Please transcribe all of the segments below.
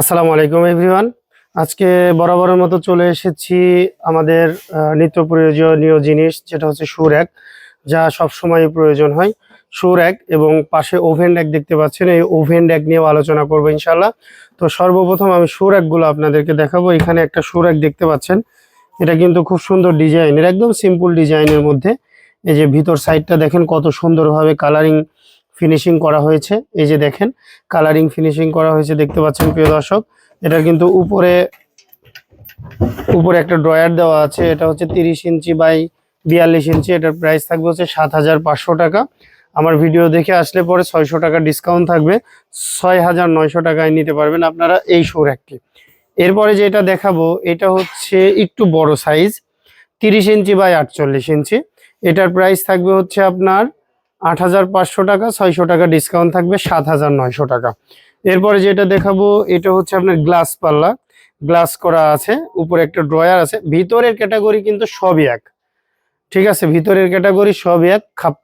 আসসালামু আলাইকুম এভরিওয়ান আজকে বরাবরের মতো চলে এসেছি আমাদের নিত্য প্রয়োজনীয় জিনিস, যেটা হচ্ছে সুর এক, যা সব সময় প্রয়োজন হয়। সুর এক এবং পাশে ওভেন ড্যাক দেখতে পাচ্ছেন। এই ওভেন ড্যাক নিয়েও আলোচনা করব ইনশাল্লাহ তো সর্বপ্রথম আমি সুর একগুলো আপনাদেরকে দেখাবো। এখানে একটা সুর এক দেখতে পাচ্ছেন। এটা কিন্তু খুব সুন্দর ডিজাইনের, একদম সিম্পল ডিজাইনের মধ্যে। এই যে ভিতর সাইডটা দেখেন কত সুন্দরভাবে কালারিং ফিনিশিং করা হয়েছে। এই যে দেখেন কালারিং ফিনিশিং করা হয়েছে, দেখতে পাচ্ছেন প্রিয় দর্শক। এটা কিন্তু উপরে উপরে একটা ড্রয়ার দেওয়া আছে। এটা হচ্ছে তিরিশ ইঞ্চি বাই বিয়াল্লিশ ইঞ্চি। এটার প্রাইস থাকবে হচ্ছে সাত হাজার পাঁচশো টাকা। আমার ভিডিও দেখে আসলে পরে ছয়শো টাকা ডিসকাউন্ট থাকবে। ছয় হাজার নয়শো টাকায় নিতে পারবেন আপনারা এই সুর একটি এরপরে যেটা দেখাবো, এটা হচ্ছে একটু বড় সাইজ তিরিশ ইঞ্চি বাই আটচল্লিশ ইঞ্চি। এটার প্রাইস থাকবে হচ্ছে আপনার আট হাজার পাঁচশো টাকা, ছয়শো টাকা ডিসকাউন্ট থাকবে, সাত হাজার নয়শো টাকা। এরপরে যেটা দেখাবো, এটা হচ্ছে আপনার গ্লাস পাল্লা। গ্লাস করা আছে, উপরে একটা ড্রয়ার আছে, ভিতরের ক্যাটাগরি কিন্তু সবই এক। ঠিক আছে, ভিতরের ক্যাটাগরি সবই এক, খাপ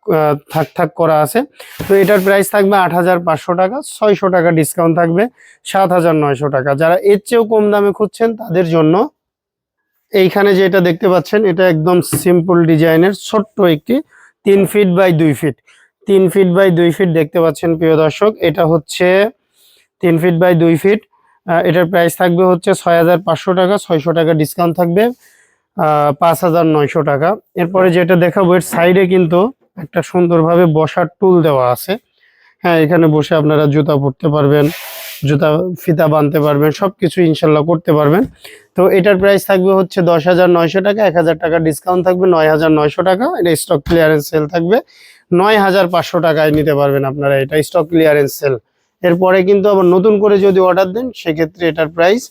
থাক থাক করা আছে। তো এটার প্রাইস থাকবে আট হাজার পাঁচশো টাকা, ছয়শো টাকা ডিসকাউন্ট থাকবে, সাত হাজার নয়শো টাকা। যারা এর চেয়েও কম দামে খুঁজছেন, তাদের জন্য এইখানে যেটা দেখতে পাচ্ছেন, এটা একদম সিম্পল ডিজাইনের ছোট্ট একটি তিন ফিট বাই দুই ফিট তিন ফিট বাই দুই ফিট দেখতে পাচ্ছেন প্রিয় দর্শক, এটা হচ্ছে তিন ফিট বাই দুই ফিট এটার প্রাইস থাকবে হচ্ছে ছয় হাজার পাঁচশো টাকা, ছয়শো টাকা ডিসকাউন্ট থাকবে পাঁচ হাজার নয়শো টাকা। এরপরে যেটা দেখাবো, এর সাইডে কিন্তু একটা সুন্দরভাবে বসার টুল দেওয়া আছে। হ্যাঁ এখানে বসে আপনারা জুতা পরতে পারবেন। জুতা, ফিতা বাঁধতে পারবেন সব কিছু ইনশাল্লাহ করতে পারবেন। তো এটার প্রাইস থাকবে হচ্ছে দশ হাজার নয়শো টাকা, এক হাজার টাকা ডিসকাউন্ট থাকবে, নয় হাজার নয়শো টাকা। এটা স্টক ক্লিয়ারেন্স সেল থাকবে। নয় হাজার পাঁচশো টাকায় নিতে পারবেন আপনারা এটা স্টক ক্লিয়ারেন্স সেল এরপরে কিন্তু আবার নতুন করে যদি অর্ডার দেন, সেক্ষেত্রে এটার প্রাইস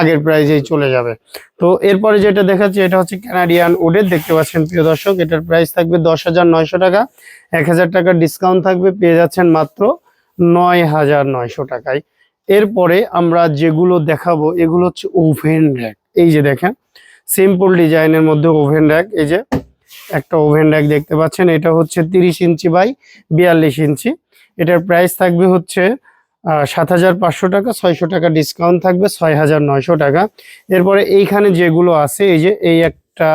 আগের প্রাইজেই চলে যাবে। তো এরপরে যেটা দেখাচ্ছি, এটা হচ্ছে ক্যানাডিয়ান উডের দেখতে পাচ্ছেন প্রিয় দর্শক, এটার প্রাইস থাকবে দশ হাজার নয়শো টাকা। এক হাজার টাকার ডিসকাউন্ট থাকবে, পেয়ে যাচ্ছেন মাত্র নয় হাজার নয়শো টাকায়। এরপরে আমরা যেগুলো দেখাবো, এগুলো হচ্ছে ওভেন র্যাক। এই যে দেখেন সিম্পল ডিজাইনের মধ্যে ওভেন র্যাক। এই যে একটা ওভেন র্যাক দেখতে পাচ্ছেন, এটা হচ্ছে তিরিশ ইঞ্চি বাই বিয়াল্লিশ ইঞ্চি। এটার প্রাইস থাকবে হচ্ছে সাত হাজার পাঁচশো টাকা, ছয়শো টাকা ডিসকাউন্ট থাকবে ছয় হাজার নয়শো টাকা। এরপরে এইখানে যেগুলো আছে, এই যে এই একটা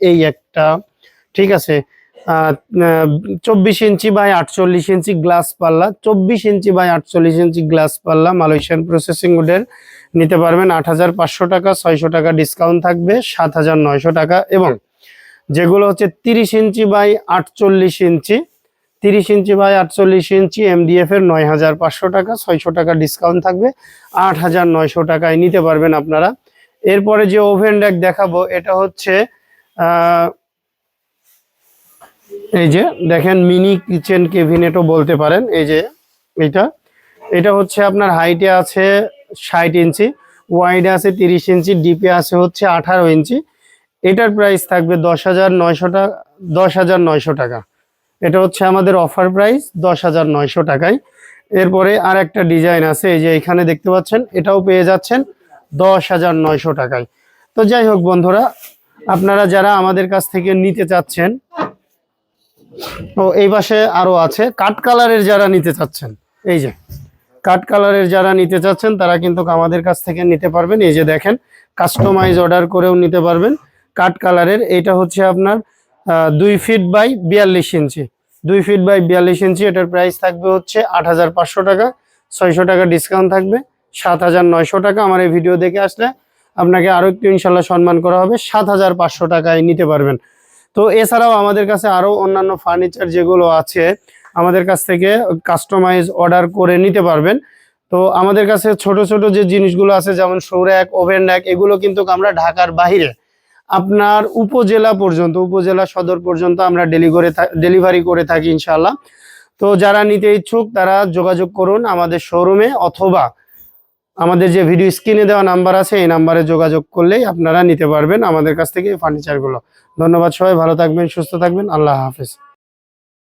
এই একটা, ঠিক আছে? চব্বিশ ইঞ্চি বাই আটচল্লিশ ইঞ্চি গ্লাস পাল্লা চব্বিশ ইঞ্চি বাই আটচল্লিশ ইঞ্চি গ্লাস পাল্লা মালয়েশিয়ান প্রসেসিং উডের নিতে পারবেন আট হাজার পাঁচশো টাকা ছয়শো টাকা ডিসকাউন্ট থাকবে সাত হাজার নয়শো টাকা এবং যেগুলো হচ্ছে তিরিশ ইঞ্চি বাই আটচল্লিশ ইঞ্চি তিরিশ ইঞ্চি বাই আটচল্লিশ ইঞ্চি এমডিএফ এর নয় হাজার পাঁচশো টাকা ছয়শো টাকা ডিসকাউন্ট থাকবে আট হাজার নয়শো টাকায় নিতে পারবেন আপনারা। এরপরে যে ওভেন ডেক দেখাবো এটা হচ্ছে আহ, এই যে, দেখেন মিনি কিচেন কেভিনেটও বলতে পারেন, এই যে এটা। এটা হচ্ছে আপনার হাইটে আছে ষাট ইঞ্চি ওয়াইডে আছে তিরিশ ইঞ্চি ডিপে আছে হচ্ছে আঠারো ইঞ্চি। এটার প্রাইস থাকবে দশ হাজার নয়শো টাকা দশ হাজার নয়শো টাকা। এটা হচ্ছে আমাদের অফার প্রাইস দশ হাজার নয়শো টাকায়। এরপরে আর একটা ডিজাইন আছে, এই যে এখানে দেখতে পাচ্ছেন, এটাও পেয়ে যাচ্ছেন দশ হাজার নয়শো টাকায়। তো যাই হোক বন্ধুরা, আপনারা যারা আমাদের কাছ থেকে নিতে চাচ্ছেন ও, এই পাশে আরও আছে। কাট কালারের যারা নিতে চাচ্ছেন, এই যে কাট কালারের যারা নিতে চাচ্ছেন, তারা কিন্তু আমাদের কাছ থেকে নিতে পারবেন। এই যে দেখেন কাস্টমাইজ অর্ডার করেও নিতে পারবেন। কাট কালারের, এটা হচ্ছে আপনার দুই ফিট বাই বিয়াল্লিশ ইঞ্চি দুই ফিট বাই বিয়াল্লিশ ইঞ্চি এটার প্রাইস থাকবে হচ্ছে আট হাজার পাঁচশো টাকা। ছয়শো টাকা ডিসকাউন্ট থাকবে, সাত হাজার নয়শো টাকা। আমার এই ভিডিও দেখে আসলে আপনাকে আরও একটু ইনশাল্লাহ সম্মান করা হবে। সাত হাজার পাঁচশো টাকায় নিতে পারবেন। তো এছাড়াও আমাদের কাছে আরও অন্যান্য ফার্নিচার যেগুলো আছে, আমাদের কাছ থেকে কাস্টমাইজ অর্ডার করে নিতে পারবেন। তো আমাদের কাছে ছোট ছোট যে জিনিসগুলো আছে, যেমন সৌর্যাক ওভেন র্যাক এগুলো কিন্তু আমরা ঢাকার বাইরে, আপনার উপজেলা পর্যন্ত, উপজেলা সদর পর্যন্ত আমরা ডেলি করে ডেলিভারি করে থাকি ইনশাল্লাহ তো যারা নিতে ইচ্ছুক, তারা যোগাযোগ করুন আমাদের শোরুমে অথবা আমাদের যে ভিডিও স্ক্রিনে দেওয়া নাম্বার আছে, এই নাম্বারে যোগাযোগ করলেই আপনারা নিতে পারবেন আমাদের কাছ থেকে এই ফার্নিচারগুলো ধন্যবাদ সবাই, ভালো থাকবেন, সুস্থ থাকবেন, আল্লাহ হাফেজ।